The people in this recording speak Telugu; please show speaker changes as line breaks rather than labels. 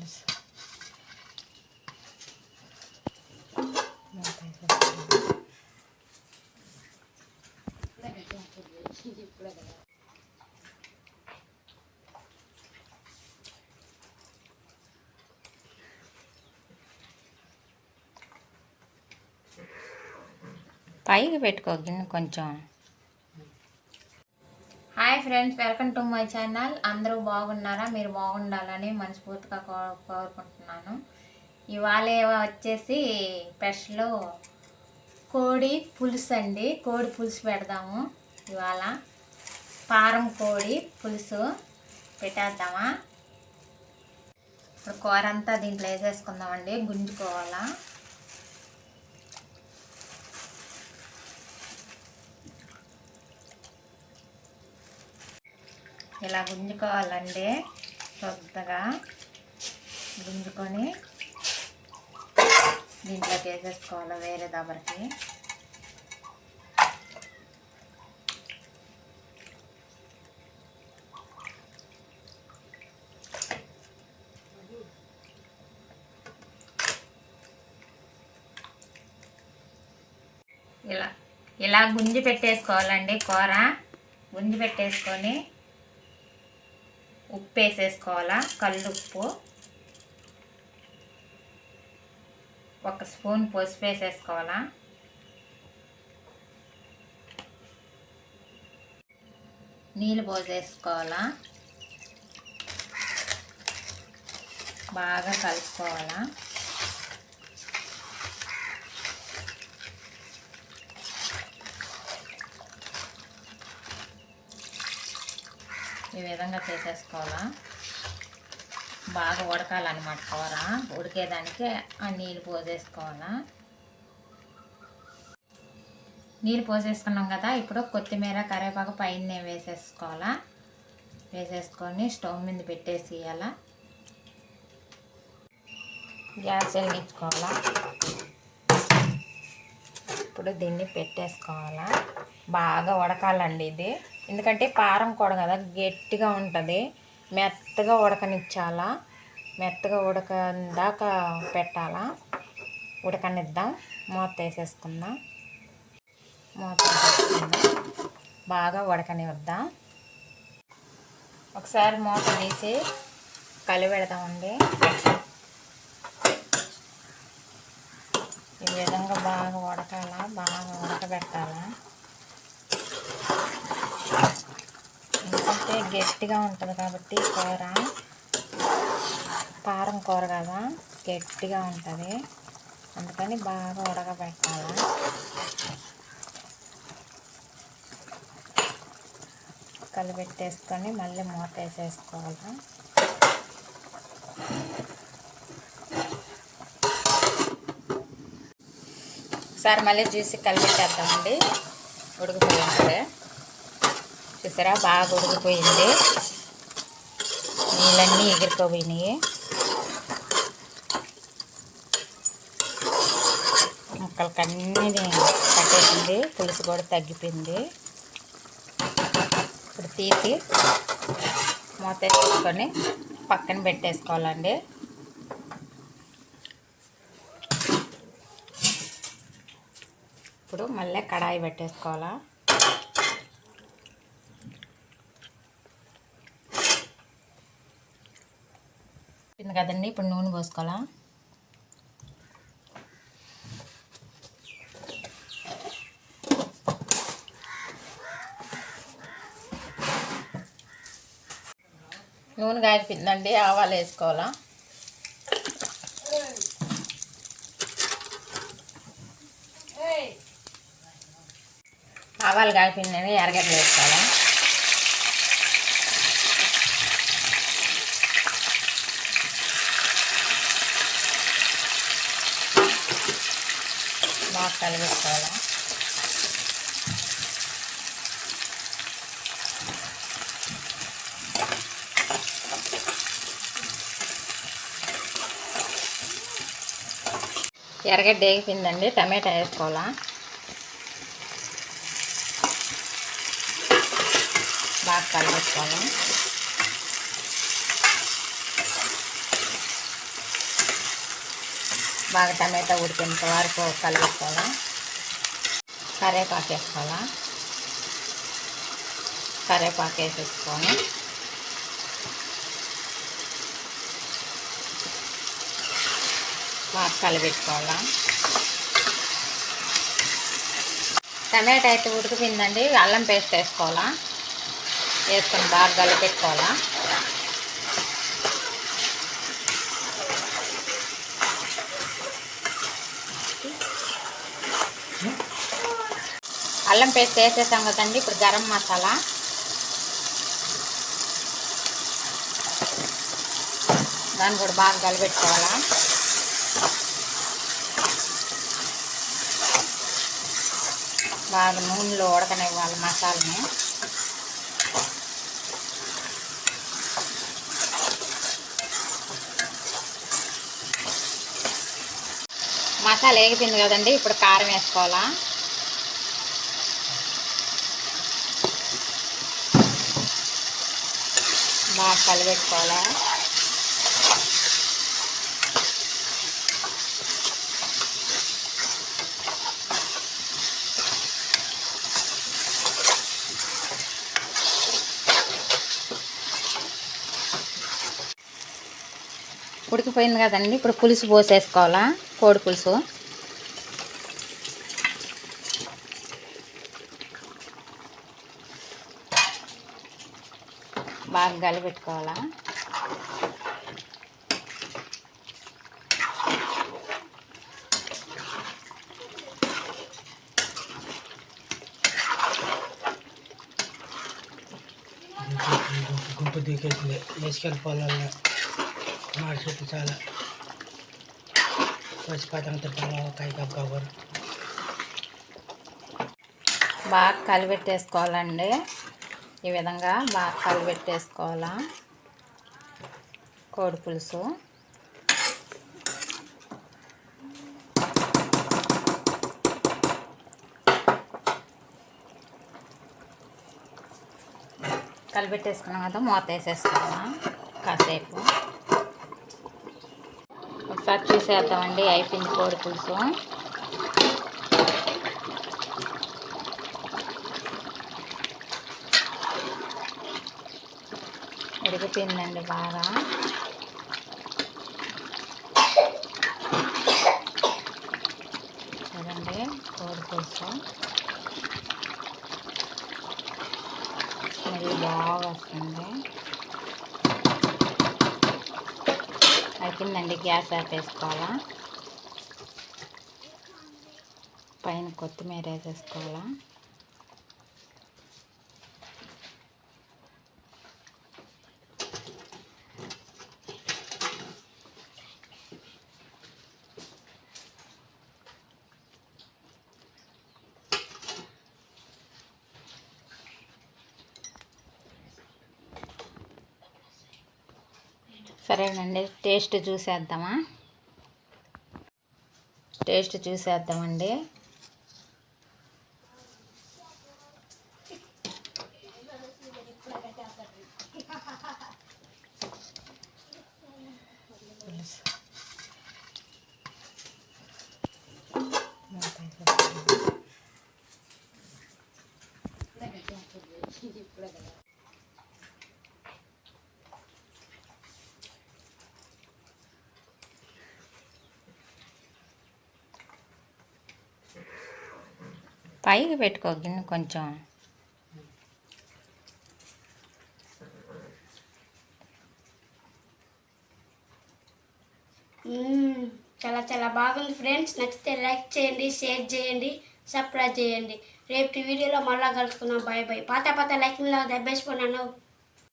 పులుసు పైకి పెట్టుకో గిన్నె కొంచెం. Friends welcome to my channel. అందరూ బాగున్నారా? మీరు బాగుండాలని మనస్ఫూర్తిగా కో- కోరుకుంటున్నాను. ఇవాళ వచ్చేసి స్పెషల్ కోడి పులుసు అండి. కోడి పులుసు పెడదాము. ఇవాళ పారం కోడి పులుసు పెట్టేద్దామా? ఇప్పుడు కూర అంతా దీంట్లో వేసేసుకుందామండి. గుంజుకోవాలా? ఇలా గుంజుకోవాలండి కొద్దిగా గుంజుకొని దీంట్లోకి వేసేసుకోవాలి వేరే దబరికి. ఇలా ఇలా గుంజి పెట్టేసుకోవాలండి కూర. గుంజి పెట్టేసుకొని ఉప్పు వేసేసుకోవాలా కల్లుప్పు ఒక స్పూన్ పసుపు వేసేసుకోవాలా నీళ్ళు పోసేసుకోవాలా? బాగా కలుపుకోవాలా? ఈ విధంగా చేసేసుకోవాలా? బాగా ఉడకాలన్నమాట కూర. ఉడికేదానికి ఆ నీళ్ళు పోసేసుకోవాలా? నీళ్ళు పోసేసుకున్నాం కదా ఇప్పుడు కొత్తిమీర కరివేపాకు పైన వేసేసుకోవాలా? వేసేసుకొని స్టవ్ మీద పెట్టేసి ఇవ్వాలా గ్యాస్ వెలిగించుకోవాలా? ఇప్పుడు దీన్ని పెట్టేసుకోవాలా? బాగా ఉడకాలండి ఇది. ఎందుకంటే పారం కూడ కదా గట్టిగా ఉంటుంది. మెత్తగా ఉడకనిచ్చాలా మెత్తగా ఉడకందాక పెట్టాలా. ఉడకనిద్దాం మూత వేసేసుకుందాం. మూత వేసేసుకుందాం. బాగా ఉడకనివద్దాం ఒకసారి మూత తీసి కలిపెడదామండి. ఈ విధంగా బాగా ఉడకాల బాగా ఉడకబెట్టాలా. ఎందుకంటే గట్టిగా ఉంటుంది కాబట్టి కూర. కారం కూర కదా గట్టిగా ఉంటుంది. అందుకని బాగా ఉడకబెట్టాలి. కలిపెట్టేసుకొని మళ్ళీ మూత వేసేసుకోవాలి. ఒకసారి మళ్ళీ చూసి కలిపెట్టేద్దామండి. ఉడికిపోయింది. చూసారా? బాగా ఉడికిపోయింది. నీళ్ళన్నీ ఎగిరిపోయినాయి. ముక్కలకన్నీ పట్టేసింది. పులుసు కూడా తగ్గిపోయింది. ఇప్పుడు తీసి మూత వేసుకొని పక్కన పెట్టేసుకోవాలండి. ఇప్పుడు మళ్ళీ కడాయి పెట్టేసుకోవాలా? ఉంది కదండి. ఇప్పుడు నూనె పోసుకోవాలా? నూనె కాగిపోయిందండి ఆవాలు వేసుకోవాలా? ఆవాలు కాగిపోయిందని ఎరగడ్డలు వేసుకోవాలా? బాగా ఎర్రగడ్డ వేగిపోయిందండి టమాటా వేసుకోవాలా? బాగా కలిపేసుకోవాలి బాగా టమాటా ఉడికేంత వరకు కలుపుకోవాలా. కరేపాకు వేసుకోవాలా? కరేపాకు వేసేసుకొని బాగా కలిపెట్టుకోవాలా? టమాటా అయితే ఉడికిపోయిందండి. అల్లం పేస్ట్ వేసుకోవాలా? వేసుకొని బాగా కలిపెట్టుకోవాలా? అల్లం పేస్ట్ వేసేసాం కదండి ఇప్పుడు గరం మసాలా. దాన్ని కూడా బాగా కలిపెట్టుకోవాలా. బాగా నూనెలో ఉడకనివ్వాలి మసాలని. మసాలా వేగిపోయింది కదండి ఇప్పుడు కారం వేసుకోవాలా. బాగా కలిపెట్టుకోవాలా ఉడికిపోయింది కదండి. ఇప్పుడు పులుసు పోసేసుకోవాలా? కోడి పులుసు. బాగా కలిపెట్టుకోవాలా
గుంపు దూకేసింది వేసుకెళ్ళిపోవాలన్నా మాడి చెట్టు చాలా. పచ్చిపాతంతో కాయ కబ్బరు
బాగా కలిపెట్టేసుకోవాలండి ఈ విధంగా బాగా కలిపెట్టేసుకోవాలా కోడి పులుసు. కలిపెట్టేసుకున్నాం కదా మూత వేసేసుకోవాలా కాసేపు. ఒకసారి చూసేద్దామండి అయిపోయింది కోడి పులుసు. ఉడికిపోయిందండి బాగా. చూడండి కోడి పులుసు. స్మెల్ బాగా వస్తుంది. అయిపోయిందండి గ్యాస్ ఆపేసుకోవాలా? పైన కొత్తిమీర వేసేసుకోవాలా? సరేనండి టేస్ట్ చూసేద్దామా? టేస్ట్ చూసేద్దామండి పులుసు. పైకి పెట్టుకో గిన్నె కొంచెం.
చాలా చాలా బాగుంది ఫ్రెండ్స్. నచ్చితే లైక్ చేయండి షేర్ చేయండి సబ్స్క్రైబ్ చేయండి. రేపు వీడియోలో మళ్ళీ కలుసుకుందాం. బాయ్ బాయ్ పాత పాత లైక్ దెబ్బేసుకున్నాను